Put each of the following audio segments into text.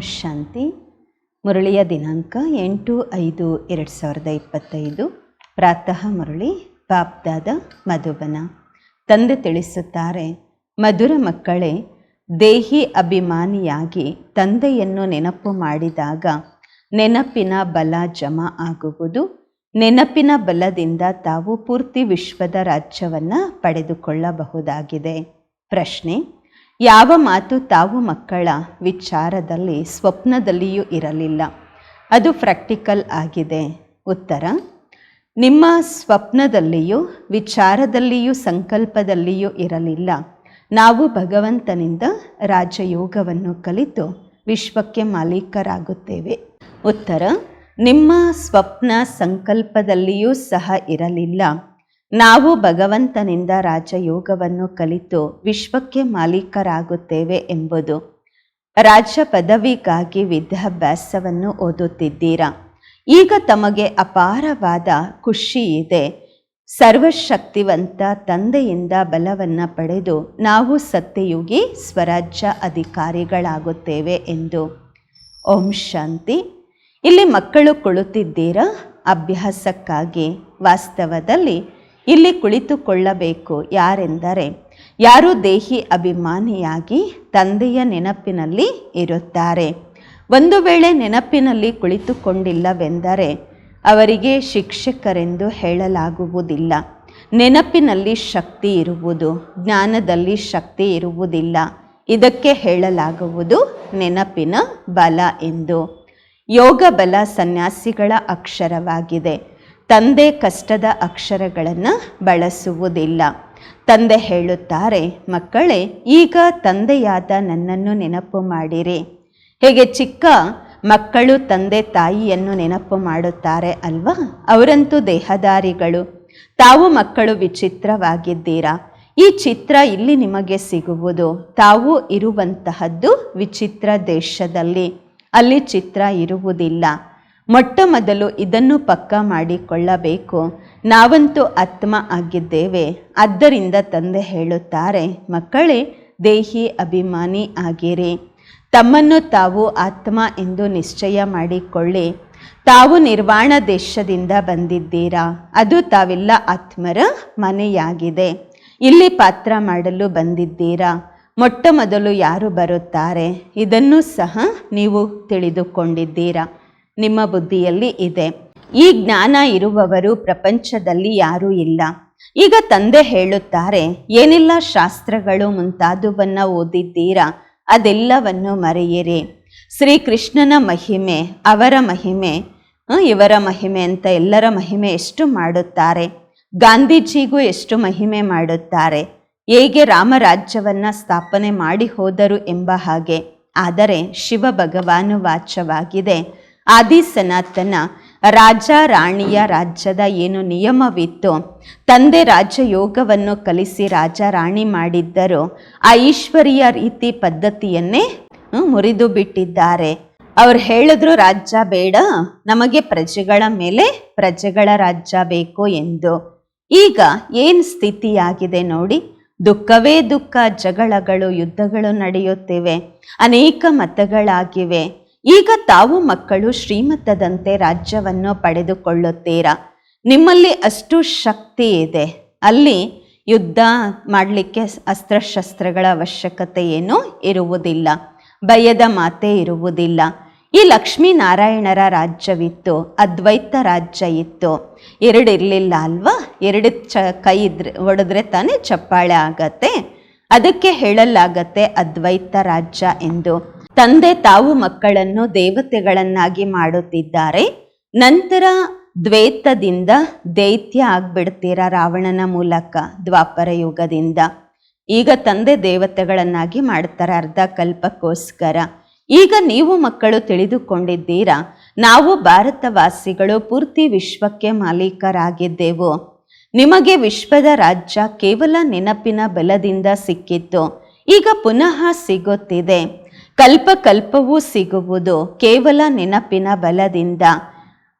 ಶಾಂತಿ. ಮುರಳಿಯ ದಿನಾಂಕ ಎಂಟು ಐದು ಎರಡು ಸಾವಿರದ ಇಪ್ಪತ್ತೈದು. ಪ್ರಾತಃ ಮುರಳಿ ಬಾಬ್ದಾದ ಮಧುಬನ. ತಂದೆ ತಿಳಿಸುತ್ತಾರೆ, ಮಧುರ ಮಕ್ಕಳೇ, ದೇಹಿ ಅಭಿಮಾನಿಯಾಗಿ ತಂದೆಯನ್ನು ನೆನಪು ಮಾಡಿದಾಗ ನೆನಪಿನ ಬಲ ಜಮಾ ಆಗುವುದು. ನೆನಪಿನ ಬಲದಿಂದ ತಾವು ಪೂರ್ತಿ ವಿಶ್ವದ ರಾಜ್ಯವನ್ನು ಪಡೆದುಕೊಳ್ಳಬಹುದಾಗಿದೆ. ಪ್ರಶ್ನೆ ಯಾವ ಮಾತು ತಾವು ಮಕ್ಕಳ ವಿಚಾರದಲ್ಲಿ ಸ್ವಪ್ನದಲ್ಲಿಯೂ ಇರಲಿಲ್ಲ. ಅದು ಪ್ರಾಕ್ಟಿಕಲ್ ಆಗಿದೆ. ಉತ್ತರ, ನಿಮ್ಮ ಸ್ವಪ್ನದಲ್ಲಿಯೂ ವಿಚಾರದಲ್ಲಿಯೂ ಸಂಕಲ್ಪದಲ್ಲಿಯೂ ಇರಲಿಲ್ಲ. ನಾವು ಭಗವಂತನಿಂದ ರಾಜಯೋಗವನ್ನು ಕಲಿತು ವಿಶ್ವಕ್ಕೆ ಮಾಲೀಕರಾಗುತ್ತೇವೆ. ಉತ್ತರ, ನಿಮ್ಮ ಸ್ವಪ್ನ ಸಂಕಲ್ಪದಲ್ಲಿಯೂ ಸಹ ಇರಲಿಲ್ಲ. ನಾವು ಭಗವಂತನಿಂದ ರಾಜಯೋಗವನ್ನು ಕಲಿತು ವಿಶ್ವಕ್ಕೆ ಮಾಲೀಕರಾಗುತ್ತೇವೆ ಎಂಬುದು ರಾಜ್ಯ ಪದವಿಗಾಗಿ ವಿದ್ಯಾಭ್ಯಾಸವನ್ನು ಓದುತ್ತಿದ್ದೀರಾ? ಈಗ ತಮಗೆ ಅಪಾರವಾದ ಖುಷಿ ಇದೆ. ಸರ್ವಶಕ್ತಿವಂತ ತಂದೆಯಿಂದ ಬಲವನ್ನು ಪಡೆದು ನಾವು ಸತ್ಯಯುಗಿ ಸ್ವರಾಜ್ಯ ಅಧಿಕಾರಿಗಳಾಗುತ್ತೇವೆ ಎಂದು. ಓಂ ಶಾಂತಿ. ಇಲ್ಲಿ ಮಕ್ಕಳು ಕುಳಿತಿದ್ದೀರಾ? ಅಭ್ಯಾಸಕ್ಕಾಗಿ ವಾಸ್ತವದಲ್ಲಿ ಇಲ್ಲಿ ಕುಳಿತುಕೊಳ್ಳಬೇಕು ಯಾರೆಂದರೆ, ಯಾರು ದೇಹಿ ಅಭಿಮಾನಿಯಾಗಿ ತಂದೆಯ ನೆನಪಿನಲ್ಲಿ ಇರುತ್ತಾರೆ. ಒಂದು ವೇಳೆ ನೆನಪಿನಲ್ಲಿ ಕುಳಿತುಕೊಂಡಿಲ್ಲವೆಂದರೆ, ಅವರಿಗೆ ಶಿಕ್ಷಕರೆಂದು ಹೇಳಲಾಗುವುದಿಲ್ಲ. ನೆನಪಿನಲ್ಲಿ ಶಕ್ತಿ ಇರುವುದು, ಜ್ಞಾನದಲ್ಲಿ ಶಕ್ತಿ ಇರುವುದಿಲ್ಲ. ಇದಕ್ಕೆ ಹೇಳಲಾಗುವುದು ನೆನಪಿನ ಬಲ ಎಂದು. ಯೋಗ ಬಲ ಸನ್ಯಾಸಿಗಳ ಅಕ್ಷರವಾಗಿದೆ. ತಂದೆ ಕಷ್ಟದ ಅಕ್ಷರಗಳನ್ನು ಬಳಸುವುದಿಲ್ಲ. ತಂದೆ ಹೇಳುತ್ತಾರೆ, ಮಕ್ಕಳೇ, ಈಗ ತಂದೆಯಾದ ನನ್ನನ್ನು ನೆನಪು ಮಾಡಿರಿ. ಹೇಗೆ ಚಿಕ್ಕ ಮಕ್ಕಳು ತಂದೆ ತಾಯಿಯನ್ನು ನೆನಪು ಮಾಡುತ್ತಾರೆ ಅಲ್ವಾ? ಅವರಂತೂ ದೇಹದಾರಿಗಳು. ತಾವು ಮಕ್ಕಳು ವಿಚಿತ್ರವಾಗಿದ್ದೀರಾ? ಈ ಚಿತ್ರ ಇಲ್ಲಿ ನಿಮಗೆ ಸಿಗುವುದು. ತಾವು ಇರುವಂತಹದ್ದು ವಿಚಿತ್ರ ದೇಶದಲ್ಲಿ. ಅಲ್ಲಿ ಚಿತ್ರ ಇರುವುದಿಲ್ಲ. ಮೊಟ್ಟ ಮೊದಲು ಇದನ್ನು ಪಕ್ಕ ಮಾಡಿಕೊಳ್ಳಬೇಕು. ನಾವಂತೂ ಆತ್ಮ ಆಗಿದ್ದೇವೆ. ಆದ್ದರಿಂದ ತಂದೆ ಹೇಳುತ್ತಾರೆ, ಮಕ್ಕಳೇ, ದೇಹಿ ಅಭಿಮಾನಿ ಆಗಿರಿ. ತಮ್ಮನ್ನು ತಾವು ಆತ್ಮ ಎಂದು ನಿಶ್ಚಯ ಮಾಡಿಕೊಳ್ಳಿ. ತಾವು ನಿರ್ವಾಣ ದೇಶದಿಂದ ಬಂದಿದ್ದೀರಾ? ಅದು ತಾವೆಲ್ಲ ಆತ್ಮರ ಮನೆಯಾಗಿದೆ. ಇಲ್ಲಿ ಪಾತ್ರ ಮಾಡಲು ಬಂದಿದ್ದೀರಾ? ಮೊಟ್ಟ ಮೊದಲು ಯಾರು ಬರುತ್ತಾರೆ? ಇದನ್ನು ಸಹ ನೀವು ತಿಳಿದುಕೊಂಡಿದ್ದೀರಾ? ನಿಮ್ಮ ಬುದ್ಧಿಯಲ್ಲಿ ಇದೆ. ಈ ಜ್ಞಾನ ಇರುವವರು ಪ್ರಪಂಚದಲ್ಲಿ ಯಾರೂ ಇಲ್ಲ. ಈಗ ತಂದೆ ಹೇಳುತ್ತಾರೆ, ಏನೆಲ್ಲ ಶಾಸ್ತ್ರಗಳು ಮುಂತಾದುವನ್ನು ಓದಿದ್ದೀರಾ? ಅದೆಲ್ಲವನ್ನು ಮರೆಯಿರಿ. ಶ್ರೀಕೃಷ್ಣನ ಮಹಿಮೆ, ಅವರ ಮಹಿಮೆ ಇವರ ಮಹಿಮೆ ಅಂತ ಎಲ್ಲರ ಮಹಿಮೆ ಎಷ್ಟು ಮಾಡುತ್ತಾರೆ? ಗಾಂಧೀಜಿಗೂ ಎಷ್ಟು ಮಹಿಮೆ ಮಾಡುತ್ತಾರೆ? ಹೇಗೆ ರಾಮರಾಜ್ಯವನ್ನು ಸ್ಥಾಪನೆ ಮಾಡಿ ಹೋದರು ಎಂಬ ಹಾಗೆ. ಆದರೆ ಶಿವ ಭಗವಾನು ವಾಚ್ಯವಾಗಿದೆ ಆದಿ ಸನಾತನ ರಾಜ ರಾಣಿಯ ರಾಜ್ಯದ ಏನು ನಿಯಮವಿತ್ತು, ತಂದೆ ರಾಜಯೋಗವನ್ನು ಕಲಿಸಿ ರಾಜ ರಾಣಿ ಮಾಡಿದ್ದರು. ಆ ಈಶ್ವರಿಯ ರೀತಿ ಪದ್ಧತಿಯನ್ನೇ ಮುರಿದು ಬಿಟ್ಟಿದ್ದಾರೆ. ಅವ್ರು ಹೇಳಿದ್ರು, ರಾಜ್ಯ ಬೇಡ, ನಮಗೆ ಪ್ರಜೆಗಳ ಮೇಲೆ ಪ್ರಜೆಗಳ ರಾಜ್ಯ ಬೇಕು ಎಂದು. ಈಗ ಏನು ಸ್ಥಿತಿಯಾಗಿದೆ ನೋಡಿ, ದುಃಖವೇ ದುಃಖ, ಜಗಳಗಳು, ಯುದ್ಧಗಳು ನಡೆಯುತ್ತಿವೆ. ಅನೇಕ ಮತಗಳಾಗಿವೆ. ಈಗ ತಾವು ಮಕ್ಕಳು ಶ್ರೀಮಂತದಂತೆ ರಾಜ್ಯವನ್ನು ಪಡೆದುಕೊಳ್ಳುತ್ತೀರಾ? ನಿಮ್ಮಲ್ಲಿ ಅಷ್ಟು ಶಕ್ತಿ ಇದೆ. ಅಲ್ಲಿ ಯುದ್ಧ ಮಾಡಲಿಕ್ಕೆ ಅಸ್ತ್ರಶಸ್ತ್ರಗಳ ಅವಶ್ಯಕತೆ ಏನೂ ಇರುವುದಿಲ್ಲ. ಭಯದ ಮಾತೇ ಇರುವುದಿಲ್ಲ. ಈ ಲಕ್ಷ್ಮೀನಾರಾಯಣರ ರಾಜ್ಯವಿತ್ತು, ಅದ್ವೈತ ರಾಜ್ಯ ಇತ್ತು. ಎರಡು ಇರಲಿಲ್ಲ ಅಲ್ವಾ? ಎರಡು ಚ ಕೈ ಇದ್ರೆ, ಒಡೆದ್ರೆ ತಾನೇ ಚಪ್ಪಾಳೆ ಆಗತ್ತೆ. ಅದಕ್ಕೆ ಹೇಳಲಾಗತ್ತೆ ಅದ್ವೈತ ರಾಜ್ಯ ಎಂದು. ತಂದೆ ತಾವು ಮಕ್ಕಳನ್ನು ದೇವತೆಗಳನ್ನಾಗಿ ಮಾಡುತ್ತಿದ್ದಾರೆ. ನಂತರ ದ್ವೇತದಿಂದ ದೈತ್ಯ ಆಗ್ಬಿಡ್ತೀರ ರಾವಣನ ಮೂಲಕ ದ್ವಾಪರ ಯುಗದಿಂದ. ಈಗ ತಂದೆ ದೇವತೆಗಳನ್ನಾಗಿ ಮಾಡ್ತಾರೆ ಅರ್ಧ ಕಲ್ಪಕ್ಕೋಸ್ಕರ. ಈಗ ನೀವು ಮಕ್ಕಳು ತಿಳಿದುಕೊಂಡಿದ್ದೀರಾ, ನಾವು ಭಾರತವಾಸಿಗಳು ಪೂರ್ತಿ ವಿಶ್ವಕ್ಕೆ ಮಾಲೀಕರಾಗಿದ್ದೆವು. ನಿಮಗೆ ವಿಶ್ವದ ರಾಜ್ಯ ಕೇವಲ ನೆನಪಿನ ಬಲದಿಂದ ಸಿಕ್ಕಿತ್ತು. ಈಗ ಪುನಃ ಸಿಗುತ್ತಿದೆ. ಕಲ್ಪ ಕಲ್ಪವೂ ಸಿಗುವುದು ಕೇವಲ ನೆನಪಿನ ಬಲದಿಂದ.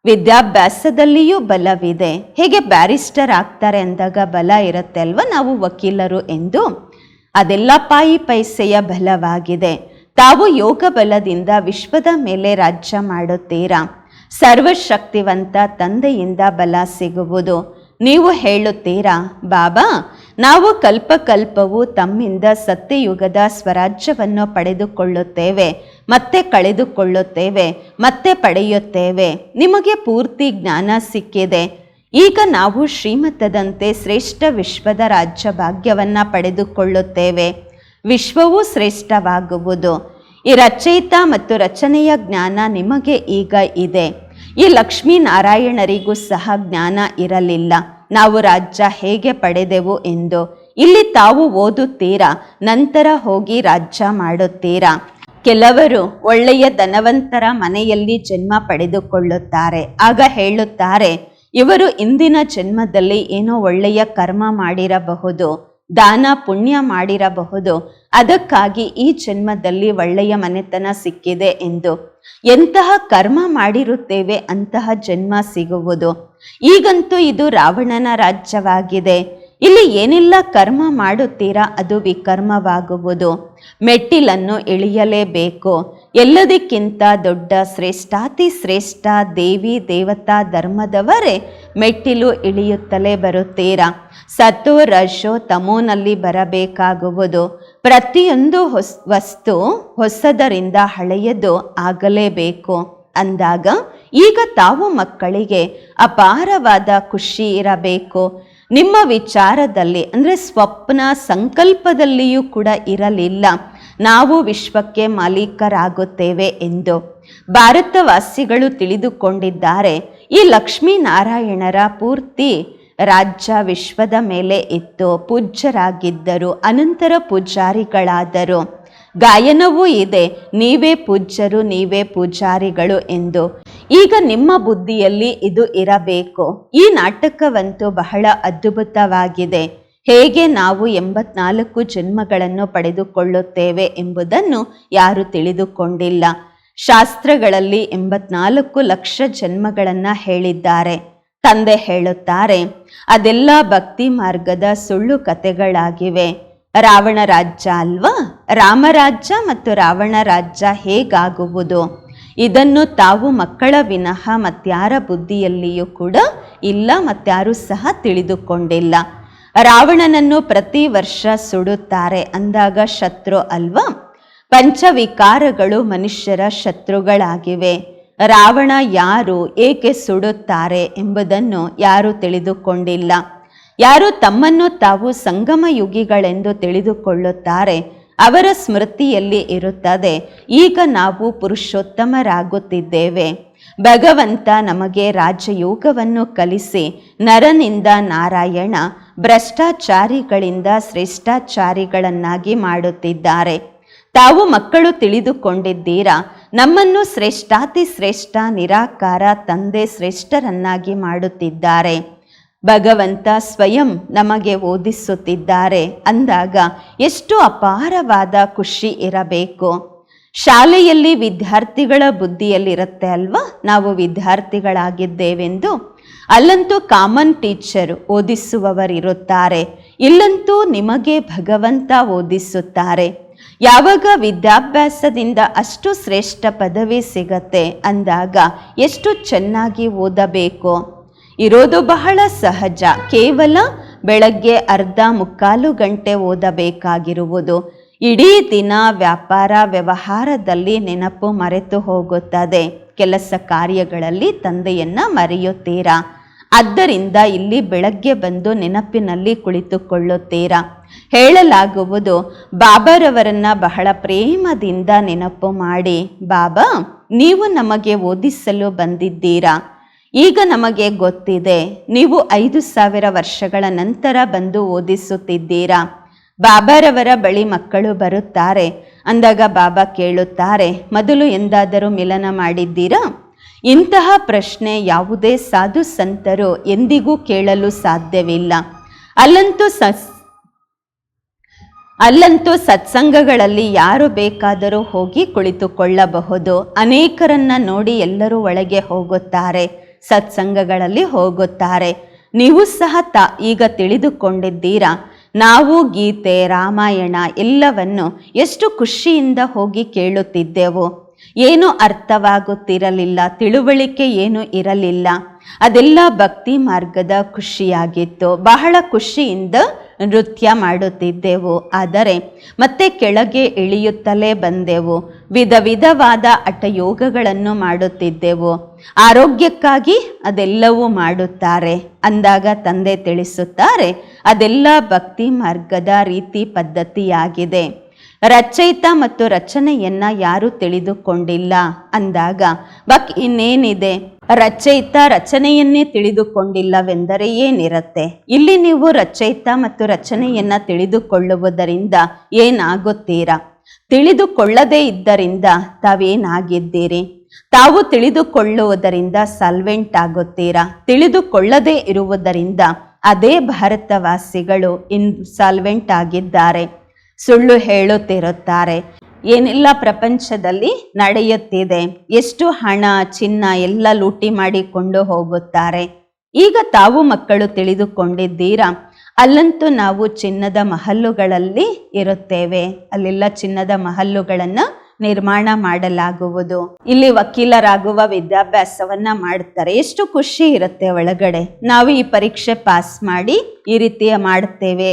ವಿದ್ಯಾಭ್ಯಾಸದಲ್ಲಿಯೂ ಬಲವಿದೆ. ಹೇಗೆ ಬ್ಯಾರಿಸ್ಟರ್ ಆಗ್ತಾರೆ ಅಂದಾಗ ಬಲ ಇರುತ್ತೆ ಅಲ್ವಾ ನಾವು ವಕೀಲರು ಎಂದು? ಅದೆಲ್ಲ ಪಾಯಿ ಪೈಸೆಯ ಬಲವಾಗಿದೆ. ತಾವು ಯೋಗ ಬಲದಿಂದ ವಿಶ್ವದ ಮೇಲೆ ರಾಜ್ಯ ಮಾಡುತ್ತೀರಾ? ಸರ್ವಶಕ್ತಿವಂತ ತಂದೆಯಿಂದ ಬಲ ಸಿಗುವುದು. ನೀವು ಹೇಳುತ್ತೀರಾ, ಬಾಬಾ ನಾವು ಕಲ್ಪಕಲ್ಪವು ತಮ್ಮಿಂದ ಸತ್ಯಯುಗದ ಸ್ವರಾಜ್ಯವನ್ನು ಪಡೆದುಕೊಳ್ಳುತ್ತೇವೆ, ಮತ್ತೆ ಕಳೆದುಕೊಳ್ಳುತ್ತೇವೆ, ಮತ್ತೆ ಪಡೆಯುತ್ತೇವೆ. ನಿಮಗೆ ಪೂರ್ತಿ ಜ್ಞಾನ ಸಿಕ್ಕಿದೆ. ಈಗ ನಾವು ಶ್ರೀಮತದಂತೆ ಶ್ರೇಷ್ಠ ವಿಶ್ವದ ರಾಜ್ಯ ಭಾಗ್ಯವನ್ನು ಪಡೆದುಕೊಳ್ಳುತ್ತೇವೆ. ವಿಶ್ವವೂ ಶ್ರೇಷ್ಠವಾಗುವುದು. ಈ ರಚಯಿತ ಮತ್ತು ರಚನೆಯ ಜ್ಞಾನ ನಿಮಗೆ ಈಗ ಇದೆ. ಈ ಲಕ್ಷ್ಮೀನಾರಾಯಣರಿಗೂ ಸಹ ಜ್ಞಾನ ಇರಲಿಲ್ಲ. ನಾವು ರಾಜ್ಯ ಹೇಗೆ ಪಡೆದೆವು ಎಂದು. ಇಲ್ಲಿ ತಾವು ಓದುತ್ತೀರಾ, ನಂತರ ಹೋಗಿ ರಾಜ್ಯ ಮಾಡುತ್ತೀರಾ. ಕೆಲವರು ಒಳ್ಳೆಯ ಧನವಂತರ ಮನೆಯಲ್ಲಿ ಜನ್ಮ ಪಡೆದುಕೊಳ್ಳುತ್ತಾರೆ. ಆಗ ಹೇಳುತ್ತಾರೆ, ಇವರು ಇಂದಿನ ಜನ್ಮದಲ್ಲಿ ಏನೋ ಒಳ್ಳೆಯ ಕರ್ಮ ಮಾಡಿರಬಹುದು, ದಾನ ಪುಣ್ಯ ಮಾಡಿರಬಹುದು, ಅದಕ್ಕಾಗಿ ಈ ಜನ್ಮದಲ್ಲಿ ಒಳ್ಳೆಯ ಮನೆತನ ಸಿಕ್ಕಿದೆ ಎಂದು. ಎಂತಹ ಕರ್ಮ ಮಾಡಿರುತ್ತೇವೆ ಅಂತಹ ಜನ್ಮ ಸಿಗುವುದು. ಈಗಂತೂ ಇದು ರಾವಣನ ರಾಜ್ಯವಾಗಿದೆ. ಇಲ್ಲಿ ಏನೆಲ್ಲ ಕರ್ಮ ಮಾಡುತ್ತೀರಾ ಅದು ವಿಕರ್ಮವಾಗುವುದು. ಮೆಟ್ಟಿಲನ್ನು ಇಳಿಯಲೇಬೇಕು. ಎಲ್ಲದಕ್ಕಿಂತ ದೊಡ್ಡ ಶ್ರೇಷ್ಠಾತಿ ಶ್ರೇಷ್ಠ ದೇವಿ ದೇವತಾ ಧರ್ಮದವರೇ ಮೆಟ್ಟಿಲು ಇಳಿಯುತ್ತಲೇ ಬರುತ್ತೀರಾ. ಸತ್ತು ರಶೋ ತಮೋನಲ್ಲಿ ಬರಬೇಕಾಗುವುದು. ಪ್ರತಿಯೊಂದು ಹೊಸ್, ವಸ್ತು ಹೊಸದರಿಂದ ಹಳೆಯದು ಆಗಲೇಬೇಕು. ಅಂದಾಗ ಈಗ ತಾವು ಮಕ್ಕಳಿಗೆ ಅಪಾರವಾದ ಖುಷಿ ಇರಬೇಕು. ನಿಮ್ಮ ವಿಚಾರದಲ್ಲಿ, ಅಂದರೆ ಸ್ವಪ್ನ ಸಂಕಲ್ಪದಲ್ಲಿಯೂ ಕೂಡ ಇರಲಿಲ್ಲ. ನಾವು ವಿಶ್ವಕ್ಕೆ ಮಾಲೀಕರಾಗುತ್ತೇವೆ ಎಂದು ಭಾರತವಾಸಿಗಳು ತಿಳಿದುಕೊಂಡಿದ್ದಾರೆ. ಈ ಲಕ್ಷ್ಮೀನಾರಾಯಣರ ಪೂರ್ತಿ ರಾಜ್ಯ ವಿಶ್ವದ ಮೇಲೆ ಇತ್ತು. ಪೂಜ್ಯರಾಗಿದ್ದರು, ಅನಂತರ ಪೂಜಾರಿಗಳಾದರು. ಗಾಯನವೂ ಇದೆ, ನೀವೇ ಪೂಜ್ಯರು, ನೀವೇ ಪೂಜಾರಿಗಳು ಎಂದು ಈಗ ನಿಮ್ಮ ಬುದ್ಧಿಯಲ್ಲಿ ಇದು ಇರಬೇಕು. ಈ ನಾಟಕವಂತೂ ಬಹಳ ಅದ್ಭುತವಾಗಿದೆ. ಹೇಗೆ ನಾವು ಎಂಬತ್ನಾಲ್ಕು ಜನ್ಮಗಳನ್ನು ಪಡೆದುಕೊಳ್ಳುತ್ತೇವೆ ಎಂಬುದನ್ನು ಯಾರು ತಿಳಿದುಕೊಂಡಿಲ್ಲ. ಶಾಸ್ತ್ರಗಳಲ್ಲಿ ಎಂಬತ್ನಾಲ್ಕು ಲಕ್ಷ ಜನ್ಮಗಳನ್ನು ಹೇಳಿದ್ದಾರೆ. ತಂದೆ ಹೇಳುತ್ತಾರೆ, ಅದೆಲ್ಲ ಭಕ್ತಿ ಮಾರ್ಗದ ಸುಳ್ಳು ಕಥೆಗಳಾಗಿವೆ. ರಾವಣ ರಾಜ್ಯ ಅಲ್ವಾ? ರಾಮರಾಜ್ಯ ಮತ್ತು ರಾವಣ ರಾಜ್ಯ ಹೇಗಾಗುವುದು? ಇದನ್ನು ತಾವು ಮಕ್ಕಳ ವಿನಃ ಮತ್ಯಾರ ಬುದ್ಧಿಯಲ್ಲಿಯೂ ಕೂಡ ಇಲ್ಲ ಮತ್ಯಾರೂ ಸಹ ತಿಳಿದುಕೊಂಡಿಲ್ಲ. ರಾವಣನನ್ನು ಪ್ರತಿ ವರ್ಷ ಸುಡುತ್ತಾರೆ ಅಂದಾಗ ಶತ್ರು ಅಲ್ವಾ? ಪಂಚವಿಕಾರಗಳು ಮನುಷ್ಯರ ಶತ್ರುಗಳಾಗಿವೆ. ರಾವಣ ಯಾರು, ಏಕೆ ಸುಡುತ್ತಾರೆ ಎಂಬುದನ್ನು ಯಾರು ತಿಳಿದುಕೊಂಡಿಲ್ಲ. ಯಾರು ತಮ್ಮನ್ನು ತಾವು ಸಂಗಮ ಯುಗಿಗಳೆಂದು ತಿಳಿದುಕೊಳ್ಳುತ್ತಾರೆ ಅವರ ಸ್ಮೃತಿಯಲ್ಲಿ ಇರುತ್ತದೆ. ಈಗ ನಾವು ಪುರುಷೋತ್ತಮರಾಗುತ್ತಿದ್ದೇವೆ. ಭಗವಂತ ನಮಗೆ ರಾಜಯೋಗವನ್ನು ಕಲಿಸಿ, ನರನಿಂದ ನಾರಾಯಣ ಭ್ರಷ್ಟಾಚಾರಿಗಳಿಂದ ಶ್ರೇಷ್ಠಾಚಾರಿಗಳನ್ನಾಗಿ ಮಾಡುತ್ತಿದ್ದಾರೆ. ತಾವು ಮಕ್ಕಳು ತಿಳಿದುಕೊಂಡಿದ್ದೀರಾ? ನಮ್ಮನ್ನು ಶ್ರೇಷ್ಠಾತಿ ಶ್ರೇಷ್ಠ ನಿರಾಕಾರ ತಂದೆ ಶ್ರೇಷ್ಠರನ್ನಾಗಿ ಮಾಡುತ್ತಿದ್ದಾರೆ. ಭಗವಂತ ಸ್ವಯಂ ನಮಗೆ ಓದಿಸುತ್ತಿದ್ದಾರೆ. ಅಂದಾಗ ಎಷ್ಟು ಅಪಾರವಾದ ಖುಷಿ ಇರಬೇಕು. ಶಾಲೆಯಲ್ಲಿ ವಿದ್ಯಾರ್ಥಿಗಳ ಬುದ್ಧಿಯಲ್ಲಿರುತ್ತೆ ಅಲ್ವಾ? ನಾವು ವಿದ್ಯಾರ್ಥಿಗಳಾಗಿದ್ದೇವೆಂದು. ಅಲ್ಲಂತೂ ಕಾಮನ್ ಟೀಚರ್ ಓದಿಸುವವರಿರುತ್ತಾರೆ. ಇಲ್ಲಂತೂ ನಿಮಗೆ ಭಗವಂತ ಓದಿಸುತ್ತಾರೆ. ಯಾವಾಗ ವಿದ್ಯಾಭ್ಯಾಸದಿಂದ ಅಷ್ಟು ಶ್ರೇಷ್ಠ ಪದವಿ ಸಿಗತ್ತೆ ಅಂದಾಗ ಎಷ್ಟು ಚೆನ್ನಾಗಿ ಓದಬೇಕು. ಇರೋದು ಬಹಳ ಸಹಜ. ಕೇವಲ ಬೆಳಗ್ಗೆ ಅರ್ಧ ಮುಕ್ಕಾಲು ಗಂಟೆ ಓದಬೇಕಾಗಿರುವುದು. ಇಡೀ ದಿನ ವ್ಯಾಪಾರ ವ್ಯವಹಾರದಲ್ಲಿ ನೆನಪು ಮರೆತು ಹೋಗುತ್ತದೆ. ಕೆಲಸ ಕಾರ್ಯಗಳಲ್ಲಿ ತಂದೆಯನ್ನ ಮರೆಯುತ್ತೀರಾ? ಆದ್ದರಿಂದ ಇಲ್ಲಿ ಬೆಳಗ್ಗೆ ಬಂದು ನೆನಪಿನಲ್ಲಿ ಕುಳಿತುಕೊಳ್ಳುತ್ತೀರಾ? ಹೇಳಲಾಗುವುದು, ಬಾಬರವರನ್ನ ಬಹಳ ಪ್ರೇಮದಿಂದ ನೆನಪು ಮಾಡಿ. ಬಾಬಾ, ನೀವು ನಮಗೆ ಓದಿಸಲು ಬಂದಿದ್ದೀರಾ? ಈಗ ನಮಗೆ ಗೊತ್ತಿದೆ, ನೀವು ಐದು ಸಾವಿರ ವರ್ಷಗಳ ನಂತರ ಬಂದು ಓದಿಸುತ್ತಿದ್ದೀರಾ? ಬಾಬಾರವರ ಬಳಿ ಮಕ್ಕಳು ಬರುತ್ತಾರೆ. ಅಂದಾಗ ಬಾಬಾ ಕೇಳುತ್ತಾರೆ, ಮೊದಲು ಎಂದಾದರೂ ಮಿಲನ ಮಾಡಿದ್ದೀರಾ? ಇಂತಹ ಪ್ರಶ್ನೆ ಯಾವುದೇ ಸಾಧು ಸಂತರು ಎಂದಿಗೂ ಕೇಳಲು ಸಾಧ್ಯವಿಲ್ಲ. ಅಲ್ಲಂತೂ ಸಸ್, ಅಲ್ಲಂತೂ ಸತ್ಸಂಗಗಳಲ್ಲಿ ಯಾರು ಬೇಕಾದರೂ ಹೋಗಿ ಕುಳಿತುಕೊಳ್ಳಬಹುದು. ಅನೇಕರನ್ನ ನೋಡಿ ಎಲ್ಲರೂ ಒಳಗೆ ಹೋಗುತ್ತಾರೆ. ಸತ್ಸಂಗಗಳಲ್ಲಿ ಹೋಗುತ್ತಾರೆ. ನೀವು ಸಹ ತ, ಈಗ ತಿಳಿದುಕೊಂಡಿದ್ದೀರಾ? ನಾವು ಗೀತೆ, ರಾಮಾಯಣ ಎಲ್ಲವನ್ನು ಎಷ್ಟು ಖುಷಿಯಿಂದ ಹೋಗಿ ಕೇಳುತ್ತಿದ್ದೆವು. ಏನು ಅರ್ಥವಾಗುತ್ತಿರಲಿಲ್ಲ, ತಿಳುವಳಿಕೆ ಏನು ಇರಲಿಲ್ಲ. ಅದೆಲ್ಲ ಭಕ್ತಿ ಮಾರ್ಗದ ಖುಷಿಯಾಗಿತ್ತು. ಬಹಳ ಖುಷಿಯಿಂದ ನೃತ್ಯ ಮಾಡುತ್ತಿದ್ದೆವು. ಆದರೆ ಮತ್ತೆ ಕೆಳಗೆ ಇಳಿಯುತ್ತಲೇ ಬಂದೆವು. ವಿಧ ವಿಧವಾದ ಹಠಯೋಗಗಳನ್ನು ಮಾಡುತ್ತಿದ್ದೆವು. ಆರೋಗ್ಯಕ್ಕಾಗಿ ಅದೆಲ್ಲವೂ ಮಾಡುತ್ತಾರೆ. ಅಂದಾಗ ತಂದೆ ತಿಳಿಸುತ್ತಾರೆ, ಅದೆಲ್ಲ ಭಕ್ತಿ ಮಾರ್ಗದ ರೀತಿ ಪದ್ಧತಿಯಾಗಿದೆ. ರಚಯಿತ ಮತ್ತು ರಚನೆಯನ್ನ ಯಾರು ತಿಳಿದುಕೊಂಡಿಲ್ಲ. ಅಂದಾಗ, ಬಕ್ ಇನ್ನೇನಿದೆ? ರಚಯಿತ ರಚನೆಯನ್ನೇ ತಿಳಿದುಕೊಂಡಿಲ್ಲವೆಂದರೆ ಏನಿರತ್ತೆ? ಇಲ್ಲಿ ನೀವು ರಚಯಿತ ಮತ್ತು ರಚನೆಯನ್ನ ತಿಳಿದುಕೊಳ್ಳುವುದರಿಂದ ಏನಾಗುತ್ತೀರಾ? ತಿಳಿದುಕೊಳ್ಳದೇ ಇದ್ದರಿಂದ ತಾವೇನಾಗಿದ್ದೀರಿ? ತಾವು ತಿಳಿದುಕೊಳ್ಳುವುದರಿಂದ ಸಲ್ವೆಂಟ್ ಆಗುತ್ತೀರಾ? ತಿಳಿದುಕೊಳ್ಳದೇ ಇರುವುದರಿಂದ ಅದೇ ಭಾರತವಾಸಿಗಳು ಇನ್, ಸಾಲ್ವೆಂಟ್ ಆಗಿದ್ದಾರೆ. ಸುಳ್ಳು ಹೇಳುತ್ತಿರುತ್ತಾರೆ. ಏನೆಲ್ಲ ಪ್ರಪಂಚದಲ್ಲಿ ನಡೆಯುತ್ತಿದೆ? ಎಷ್ಟು ಹಣ, ಚಿನ್ನ ಎಲ್ಲ ಲೂಟಿ ಮಾಡಿಕೊಂಡು ಹೋಗುತ್ತಾರೆ. ಈಗ ತಾವು ಮಕ್ಕಳು ತಿಳಿದುಕೊಂಡಿದ್ದೀರಾ? ಅಲ್ಲಂತೂ ನಾವು ಚಿನ್ನದ ಮಹಲ್ಲುಗಳಲ್ಲಿ ಇರುತ್ತೇವೆ. ಅಲ್ಲೆಲ್ಲ ಚಿನ್ನದ ಮಹಲ್ಲುಗಳನ್ನು ನಿರ್ಮಾಣ ಮಾಡಲಾಗುವುದು. ಇಲ್ಲಿ ವಕೀಲರಾಗುವ ವಿದ್ಯಾಭ್ಯಾಸವನ್ನ ಮಾಡ್ತಾರೆ. ಎಷ್ಟು ಖುಷಿ ಇರುತ್ತೆ ಒಳಗಡೆ. ನಾವು ಈ ಪರೀಕ್ಷೆ ಪಾಸ್ ಮಾಡಿ ಈ ರೀತಿಯ ಮಾಡ್ತೇವೆ.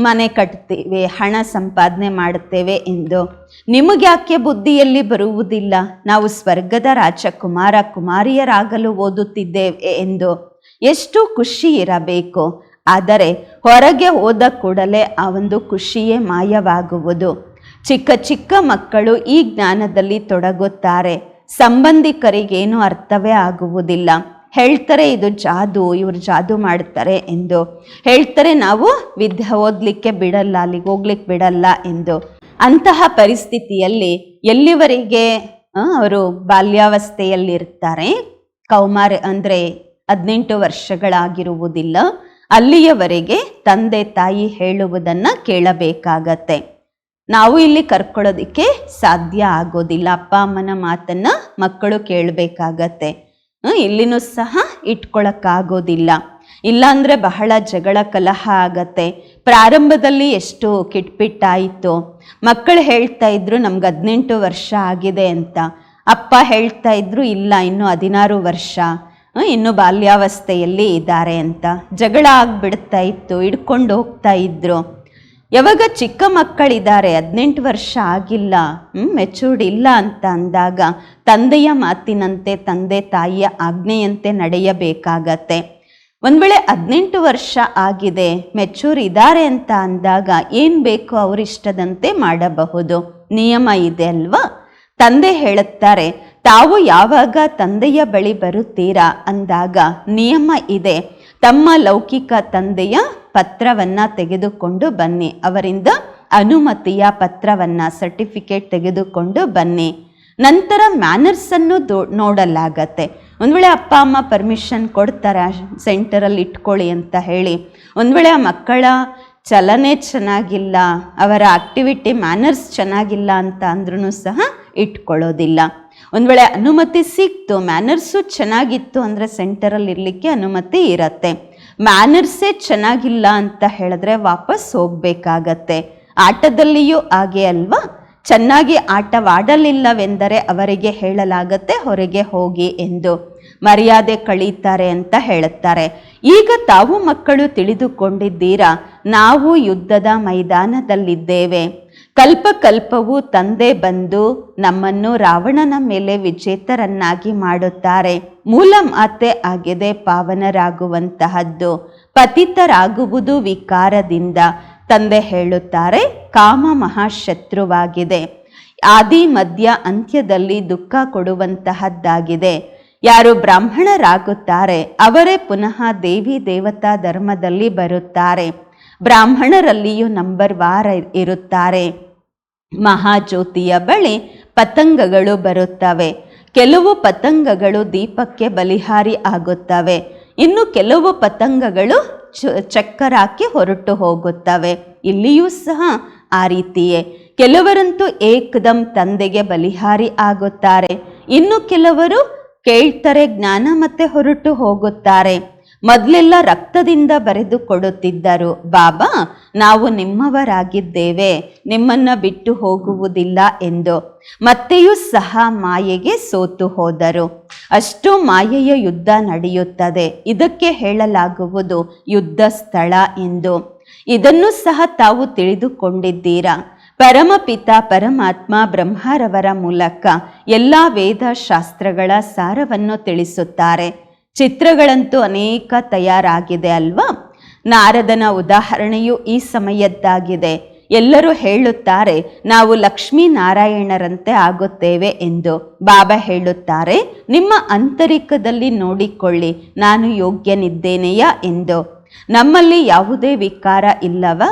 ಮನೆ ಕಟ್ತೇವೆ, ಹಣ ಸಂಪಾದನೆ ಮಾಡುತ್ತೇವೆ ಎಂದು. ನಿಮಗ್ಯಾಕೆ ಬುದ್ಧಿಯಲ್ಲಿ ಬರುವುದಿಲ್ಲ? ನಾವು ಸ್ವರ್ಗದ ರಾಜಕುಮಾರ ಕುಮಾರಿಯರಾಗಲು ಓದುತ್ತಿದ್ದೇವೆ ಎಂದು. ಎಷ್ಟು ಖುಷಿ ಇರಬೇಕು? ಆದರೆ ಹೊರಗೆ ಹೋದ ಕೂಡಲೇ ಆ ಒಂದು ಖುಷಿಯೇ ಮಾಯವಾಗುವುದು. ಚಿಕ್ಕ ಚಿಕ್ಕ ಮಕ್ಕಳು ಈ ಜ್ಞಾನದಲ್ಲಿ ತೊಡಗುತ್ತಾರೆ. ಸಂಬಂಧಿಕರಿಗೇನು ಅರ್ಥವೇ ಆಗುವುದಿಲ್ಲ. ಹೇಳ್ತಾರೆ, ಇದು ಜಾದು, ಇವರು ಜಾದು ಮಾಡ್ತಾರೆ ಎಂದು ಹೇಳ್ತಾರೆ. ನಾವು ವಿದ್ಯೆ ಓದಲಿಕ್ಕೆ ಬಿಡಲ್ಲ, ಅಲ್ಲಿಗೆ ಹೋಗ್ಲಿಕ್ಕೆ ಬಿಡಲ್ಲ ಎಂದು ಅಂತಹ ಪರಿಸ್ಥಿತಿಯಲ್ಲಿ ಎಲ್ಲಿವರೆಗೆ ಅವರು ಬಾಲ್ಯಾವಸ್ಥೆಯಲ್ಲಿರ್ತಾರೆ? ಕೌಮಾರ ಅಂದರೆ ಹದಿನೆಂಟು ವರ್ಷಗಳಾಗಿರುವುದಿಲ್ಲ. ಅಲ್ಲಿಯವರೆಗೆ ತಂದೆ ತಾಯಿ ಹೇಳುವುದನ್ನು ಕೇಳಬೇಕಾಗತ್ತೆ. ನಾವು ಇಲ್ಲಿ ಕರ್ಕೊಳ್ಳೋದಕ್ಕೆ ಸಾಧ್ಯ ಆಗೋದಿಲ್ಲ. ಅಪ್ಪ, ಅಮ್ಮನ ಮಾತನ್ನು ಮಕ್ಕಳು ಕೇಳಬೇಕಾಗತ್ತೆ. ಇಲ್ಲಿನೂ ಸಹ ಇಟ್ಕೊಳಕ್ಕಾಗೋದಿಲ್ಲ. ಇಲ್ಲಾಂದ್ರೆ ಬಹಳ ಜಗಳ ಕಲಹ ಆಗತ್ತೆ. ಪ್ರಾರಂಭದಲ್ಲಿ ಎಷ್ಟು ಕಿಟ್ಪಿಟ್ಟಾಯಿತು. ಮಕ್ಕಳು ಹೇಳ್ತಾ ಇದ್ರು, ನಮ್ಗೆ ಹದಿನೆಂಟು ವರ್ಷ ಆಗಿದೆ ಅಂತ. ಅಪ್ಪ ಹೇಳ್ತಾ ಇದ್ರು, ಇಲ್ಲ, ಇನ್ನು ಹದಿನಾರು ವರ್ಷ. ಇನ್ನು ಬಾಲ್ಯಾವಸ್ಥೆಯಲ್ಲಿ ಇದ್ದಾರೆ ಅಂತ. ಜಗಳ ಆಗ್ಬಿಡ್ತಾ ಇತ್ತು, ಹಿಡ್ಕೊಂಡು ಹೋಗ್ತಾ ಇದ್ರು. ಯಾವಾಗ ಚಿಕ್ಕ ಮಕ್ಕಳಿದ್ದಾರೆ, ಹದಿನೆಂಟು ವರ್ಷ ಆಗಿಲ್ಲ ಮೆಚೂರ್ಡ್ ಇಲ್ಲ ಅಂತ ಅಂದಾಗ ತಂದೆಯ ಮಾತಿನಂತೆ, ತಂದೆ ತಾಯಿಯ ಆಜ್ಞೆಯಂತೆ ನಡೆಯಬೇಕಾಗತ್ತೆ. ಒಂದು ವೇಳೆ ಹದಿನೆಂಟು ವರ್ಷ ಆಗಿದೆ ಮೆಚೂರ್ ಇದ್ದಾರೆ ಅಂತ ಅಂದಾಗ ಏನು ಬೇಕು ಅವರಿಷ್ಟದಂತೆ ಮಾಡಬಹುದು? ನಿಯಮ ಇದೆ ಅಲ್ವಾ? ತಂದೆ ಹೇಳುತ್ತಾರೆ, ತಾವು ಯಾವಾಗ ತಂದೆಯ ಬಳಿ ಬರುತ್ತೀರಾ? ಅಂದಾಗ, ನಿಯಮ ಇದೆ. ತಮ್ಮ ಲೌಕಿಕ ತಂದೆಯ ಪತ್ರವನ್ನ ತೆಗೆದುಕೊಂಡು ಬನ್ನಿ. ಅವರಿಂದ ಅನುಮತಿಯ ಪತ್ರವನ್ನ ಸರ್ಟಿಫಿಕೇಟ್ ತೆಗೆದುಕೊಂಡು ಬನ್ನಿ. ನಂತರ ಮ್ಯಾನರ್ಸ್ ಅನ್ನು ದೋ- ನೋಡಲಾಗತ್ತೆ. ಒಂದು ವೇಳೆ ಅಪ್ಪ, ಅಮ್ಮ ಪರ್ಮಿಷನ್ ಕೊಡ್ತಾರೆ ಸೆಂಟರಲ್ಲಿ ಇಟ್ಕೊಳ್ಳಿ ಅಂತ ಹೇಳಿ. ಒಂದು ವೇಳೆ ಆ ಮಕ್ಕಳ ಚಲನೆ ಚೆನ್ನಾಗಿಲ್ಲ, ಅವರ ಆಕ್ಟಿವಿಟಿ ಮ್ಯಾನರ್ಸ್ ಚೆನ್ನಾಗಿಲ್ಲ ಅಂತ ಅಂದ್ರೂ ಸಹ ಇಟ್ಕೊಳ್ಳೋದಿಲ್ಲ. ಒಂದು ವೇಳೆ ಅನುಮತಿ ಸಿಕ್ತು ಮ್ಯಾನರ್ಸು ಚೆನ್ನಾಗಿತ್ತು ಅಂದರೆ ಸೆಂಟರಲ್ಲಿ ಇರಲಿಕ್ಕೆ ಅನುಮತಿ ಇರತ್ತೆ. ಮ್ಯಾನರ್ಸೇ ಚೆನ್ನಾಗಿಲ್ಲ ಅಂತ ಹೇಳಿದ್ರೆ ವಾಪಸ್ ಹೋಗ್ಬೇಕಾಗತ್ತೆ. ಆಟದಲ್ಲಿಯೂ ಹಾಗೆ ಅಲ್ವಾ? ಚೆನ್ನಾಗಿ ಆಟವಾಡಲಿಲ್ಲವೆಂದರೆ ಅವರಿಗೆ ಹೇಳಲಾಗತ್ತೆ, ಹೊರಗೆ ಹೋಗಿ ಎಂದು. ಮರ್ಯಾದೆ ಕಳೀತಾರೆ ಅಂತ ಹೇಳುತ್ತಾರೆ. ಈಗ ತಾವು ಮಕ್ಕಳು ತಿಳಿದುಕೊಂಡಿದ್ದೀರಾ? ನಾವು ಯುದ್ಧದ ಮೈದಾನದಲ್ಲಿದ್ದೇವೆ. ಕಲ್ಪ ಕಲ್ಪವು ತಂದೆ ಬಂದು ನಮ್ಮನ್ನು ರಾವಣನ ಮೇಲೆ ವಿಜೇತರನ್ನಾಗಿ ಮಾಡುತ್ತಾರೆ. ಮೂಲ ಮಾತೆ ಆಗಿದೆ ಪಾವನರಾಗುವಂತಹದ್ದು. ಪತಿತರಾಗುವುದು ವಿಕಾರದಿಂದ. ತಂದೆ ಹೇಳುತ್ತಾರೆ, ಕಾಮ ಮಹಾಶತ್ರುವಾಗಿದೆ. ಆದಿ ಮಧ್ಯ ಅಂತ್ಯದಲ್ಲಿ ದುಃಖ ಕೊಡುವಂತಹದ್ದಾಗಿದೆ. ಯಾರು ಬ್ರಾಹ್ಮಣರಾಗುತ್ತಾರೆ, ಅವರೇ ಪುನಃ ದೇವಿ ದೇವತಾ ಧರ್ಮದಲ್ಲಿ ಬರುತ್ತಾರೆ. ಬ್ರಾಹ್ಮಣರಲ್ಲಿಯೂ ನಂಬರ್ ವಾರ ಇರುತ್ತಾರೆ. ಮಹಾಜ್ಯೋತಿಯ ಬಳಿ ಪತಂಗಗಳು ಬರುತ್ತವೆ. ಕೆಲವು ಪತಂಗಗಳು ದೀಪಕ್ಕೆ ಬಲಿಹಾರಿ ಆಗುತ್ತವೆ. ಇನ್ನು ಕೆಲವು ಪತಂಗಗಳು ಚಕ್ಕರಾಕಿ ಹೊರಟು ಹೋಗುತ್ತವೆ. ಇಲ್ಲಿಯೂ ಸಹ ಆ ರೀತಿಯೇ. ಕೆಲವರಂತೂ ಏಕದಂ ತಂದೆಗೆ ಬಲಿಹಾರಿ ಆಗುತ್ತಾರೆ. ಇನ್ನು ಕೆಲವರು ಕೇಳ್ತಾರೆ ಜ್ಞಾನ ಮತ್ತೆ ಹೊರಟು ಹೋಗುತ್ತಾರೆ. ಮೊದಲೆಲ್ಲ ರಕ್ತದಿಂದ ಬರೆದು ಕೊಡುತ್ತಿದ್ದರು. ಬಾಬಾ, ನಾವು ನಿಮ್ಮವರಾಗಿದ್ದೇವೆ. ನಿಮ್ಮನ್ನ ಬಿಟ್ಟು ಹೋಗುವುದಿಲ್ಲ ಎಂದು. ಮತ್ತೆಯೂ ಸಹ ಮಾಯೆಗೆ ಸೋತು ಹೋದರು. ಅಷ್ಟು ಮಾಯೆಯ ಯುದ್ಧ ನಡೆಯುತ್ತದೆ. ಇದಕ್ಕೆ ಹೇಳಲಾಗುವುದು ಯುದ್ಧ ಸ್ಥಳ ಎಂದು. ಇದನ್ನು ಸಹ ತಾವು ತಿಳಿದುಕೊಂಡಿದ್ದೀರಾ? ಪರಮಪಿತ ಪರಮಾತ್ಮ ಬ್ರಹ್ಮರವರ ಮೂಲಕ ಎಲ್ಲ ವೇದ ಶಾಸ್ತ್ರಗಳ ಸಾರವನ್ನು ತಿಳಿಸುತ್ತಾರೆ. ಚಿತ್ರಗಳಂತೂ ಅನೇಕ ತಯಾರಾಗಿದೆ ಅಲ್ವಾ? ನಾರದನ ಉದಾಹರಣೆಯು ಈ ಸಮಯದ್ದಾಗಿದೆ. ಎಲ್ಲರೂ ಹೇಳುತ್ತಾರೆ, ನಾವು ಲಕ್ಷ್ಮೀ ನಾರಾಯಣರಂತೆ ಆಗುತ್ತೇವೆ ಎಂದು. ಬಾಬಾ ಹೇಳುತ್ತಾರೆ, ನಿಮ್ಮ ಅಂತರಿಕದಲ್ಲಿ ನೋಡಿಕೊಳ್ಳಿ, ನಾನು ಯೋಗ್ಯನಿದ್ದೇನೆಯಾ ಎಂದು. ನಮ್ಮಲ್ಲಿ ಯಾವುದೇ ವಿಕಾರ ಇಲ್ಲವಾ?